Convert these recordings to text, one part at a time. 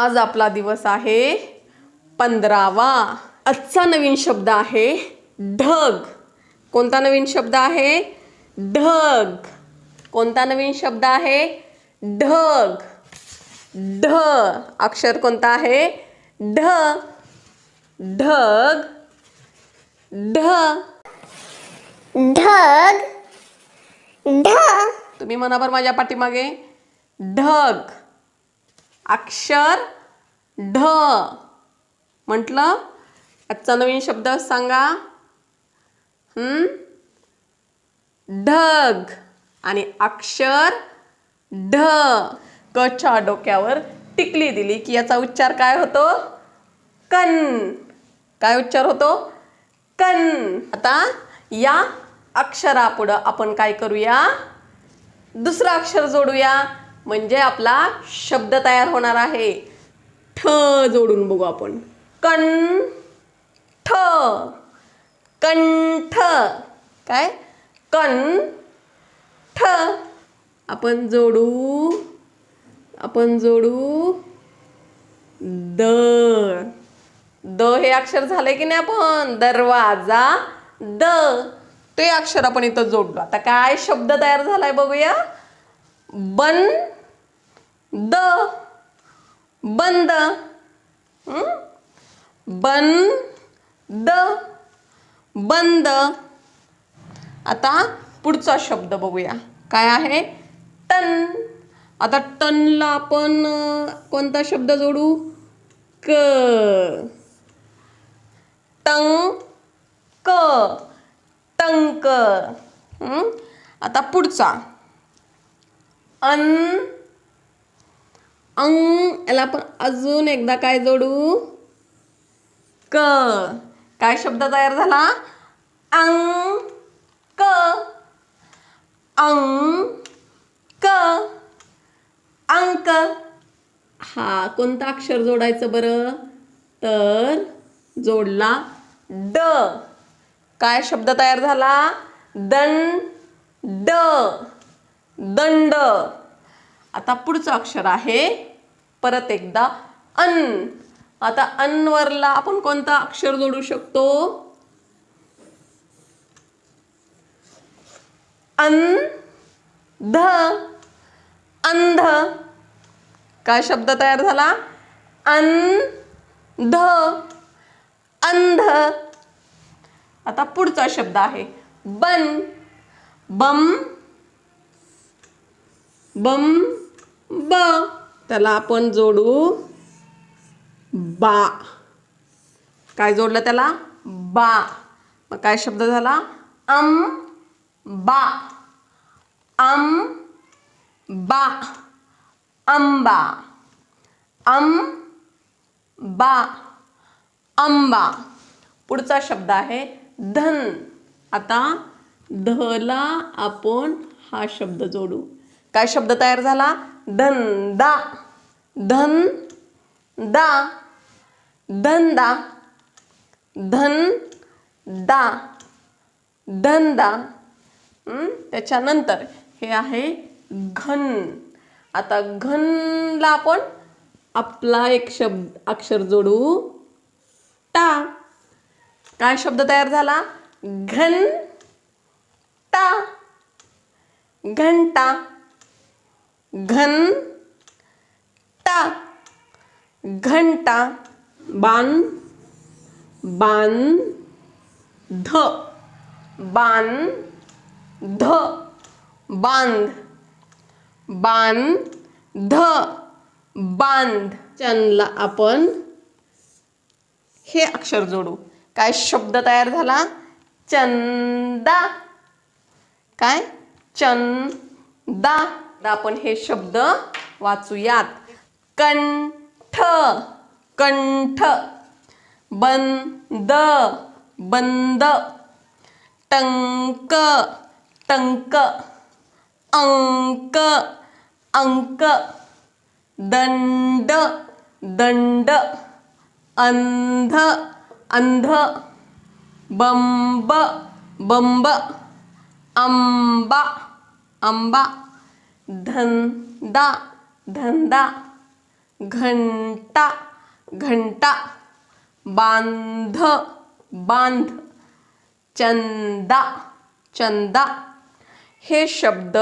आज आपला दिवस आहे पंधरावा. आजचा नवीन शब्द आहे ढग. कोणता नवीन शब्द आहे? ढग. कोणता नवीन शब्द आहे? ढग. ढ. अक्षर कोणता आहे? ढ. ढग. ढ. ढग. ढ. तुम्ही मनाभर माझ्या पाठीमागे. ढग. अक्षर ढ. म्हटलं? आजचा नवीन शब्द सांगा. हम्म? ढग. आणि अक्षर ढ. कच्या डोक्यावर टिकली दिली की याचा उच्चार काय होतो? कन काय उच्चार होतो? कन आता या अक्षरापुढं आपण काय करूया? दुसरं अक्षर जोडूया. म्हणजे आपला शब्द तयार होणार आहे. ठ जोडून बघू आपण. कण ठ कंठ. काय? कण ठ आपण जोडू. आपण जोडू. द. द हे अक्षर झाले की नाही आपण? दरवाजा. द. ते अक्षर आपण इथं जोडलो. आता काय शब्द तयार झालाय बघूया. बन द बंद बन द बंद. आता पुढचा शब्द बघूया. काय आहे? टन आता टनला आपण कोणता शब्द जोडू? क. टंक. टंक. आता पुढचा. अन अंग याला आपण अजून एकदा काय जोडू? क. काय शब्द तयार झाला? अंग क. अंग क. अंक. हा कोणता अक्षर जोडायचं बरं? तर जोडला ड. काय शब्द तयार झाला? दन ड. दंड. आता पुढचं अक्षर आहे परत एकदा अन. आता अनवरला आपण कोणता अक्षर जोडू शकतो? अन ध अंध. काय शब्द तयार झाला? अंध. अंध. आता पुढचा शब्द आहे बन. बम. बम ब. त्याला आपण जोडू बा. काय जोडलं त्याला? बा. मग काय शब्द झाला? अम बा. अम बा. आंबा अम बा. आंबा पुढचा शब्द आहे धन. आता धला आपण हा शब्द जोडू. काय शब्द तयार झाला? धंदा. धन दा. धंदा. धन दा. धंदा. त्याच्यानंतर हे आहे घन. आता घनला आपण आपला एक शब्द अक्षर जोडू. टा. काय शब्द तयार झाला? घन टा. घंटा घन टा घंटा बान बान ध बान ध बांध बांध बांध. चनला आपण हे अक्षर जोडू. काय शब्द तयार झाला? चंदा. काय? चंदा. आता आपण हे शब्द वाचूयात. कंठ कंठ. बंद बंद. टंक टंक. अंक अंक. दंड दंड. अंध अंध. बंब बंब. आंबा आंबा धंदा धंदा घंटा घंटा बांध बांध चंदा चंदा. हे शब्द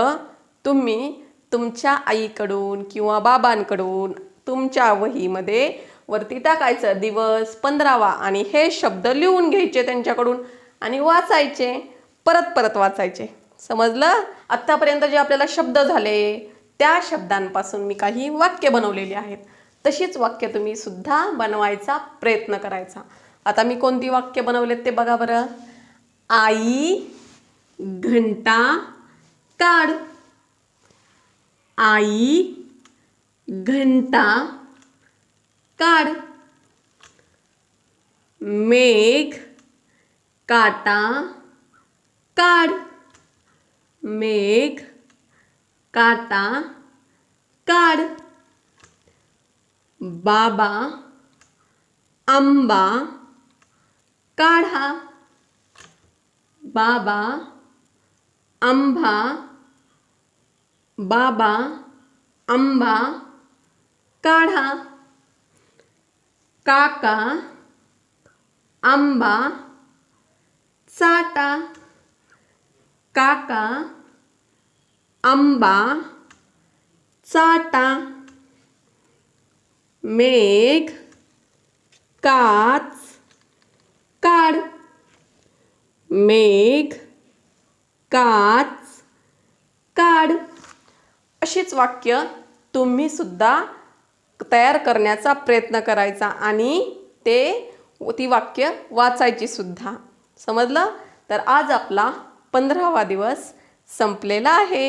तुम्ही तुमच्या आईकडून किंवा बाबांकडून तुमच्या वहीमध्ये वरती टाकायचं. दिवस पंधरावा आणि हे शब्द लिहून घ्यायचे त्यांच्याकडून आणि वाचायचे. परत परत वाचायचे. समजलं? आत्तापर्यंत जे आपल्याला शब्द झाले त्या शब्दांपासून मी काही वाक्य बनवलेली आहेत. तशीच वाक्य तुम्ही सुद्धा बनवायचा प्रयत्न करायचा. आता मी कोणती वाक्य बनवलेत ते बघा बरं. आई घंटा काढ. आई घंटा काढ. मेघ काटा काढ. मेघ काटा काढ बाबा आंबा काढा बाबा आंबा बाबा आंबा काढा काका आंबा चाटा काका आंबा चाटा मेघ काच काढ मेघ काच काढ अशीच वाक्य तुम्ही सुद्धा तयार करण्याचा प्रयत्न करायचा आणि ते ती वाक्य वाचायची सुद्धा. समजलं? तर आज आपला पंधरावा दिवस संपलेला आहे.